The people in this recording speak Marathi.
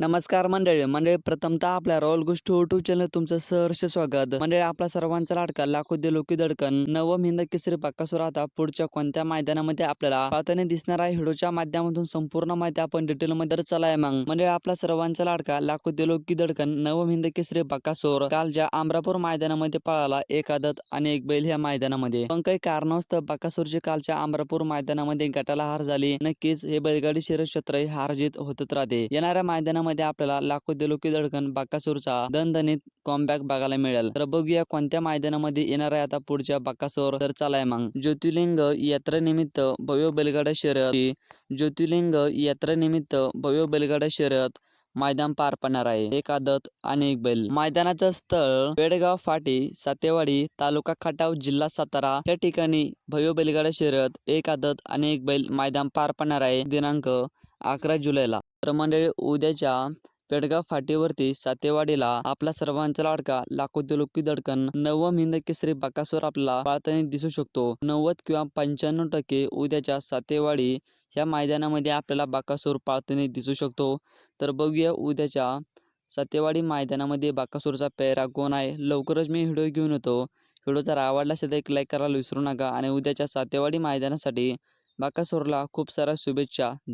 नमस्कार मंडळी. मंडळी प्रथमतः आपल्या रॉयल गोष्टी युट्यूब चॅनल तुमचं सहर्ष स्वागत. मंडळी आपला सर्वांचा लाडका लाखो दे लोकी दडकन नवम हिंद केसरी पाकासुर आता. पुढच्या कोणत्या मैदानामध्ये आपल्याला पाहताना दिसणार आहे माध्यमातून संपूर्ण माहिती आपण डिटेल मध्ये चला आहे मग. मंडळी आपला सर्वांचा लाडका लाखो दे लोकी दडकन नवम हिंद केसरी पाकासोर काल ज्या आमरापूर मैदानामध्ये पळाला एक आदत आणि एक बैल ह्या मैदानामध्ये. पण काही कारणास्तव बाकासूरची कालच्या आमरापूर मैदानामध्ये गटाला हार झाली. नक्कीच हे बैलगाडी शर्यत क्षेत्र हे हार जीत होतच राहते. येणाऱ्या मैदानामध्ये आपल्याला लाखो दिलोकी दडकन बाकासूरचा दणदणीत कॉमबॅक बघायला मिळेल. तर बघूया कोणत्या मैदानामध्ये येणार आहे आता पुढच्या बाकासूर. तर चालाय मग. ज्योतिर्लिंग यात्रेनिमित्त भव्य बैलगाडा शर्यत. ज्योतिर्लिंग यात्रेनिमित्त भव्य बैलगाडा शर्यत मैदान पार पडणार आहे. एक आदत आणि एक बैल. मैदानाचं स्थळ बेडगाव फाटी सातेवाडी तालुका खटाव जिल्हा सातारा. या ठिकाणी भव्य बैलगाडा शर्यत एक आदत आणि एक बैल मैदान पार पडणार आहे. दिनांक अकरा जुलैला. तर मंडळी उद्याच्या पेडगाव फाटीवरती सातेवाडीला आपला सर्वांचा लाडका लाखो दिलोकी दडकन नवम हिंद केसरी बाकासवर आपल्याला पाळताना दिसू शकतो. नव्वद किंवा पंच्याण्णव टक्के उद्याच्या सातेवाडी ह्या मैदानामध्ये आपल्याला बाकासूर पाळताना दिसू शकतो. तर बघूया उद्याच्या सतेवाडी मैदानामध्ये बाकासूरचा पेहरा कोण आहे? लवकरच मी व्हिडिओ घेऊन येतो. व्हिडिओ जर आवडला असेल तर एक लाईक करायला विसरू नका. आणि उद्याच्या सातेवाडी मैदानासाठी बाकासूरला खूप साऱ्या शुभेच्छा.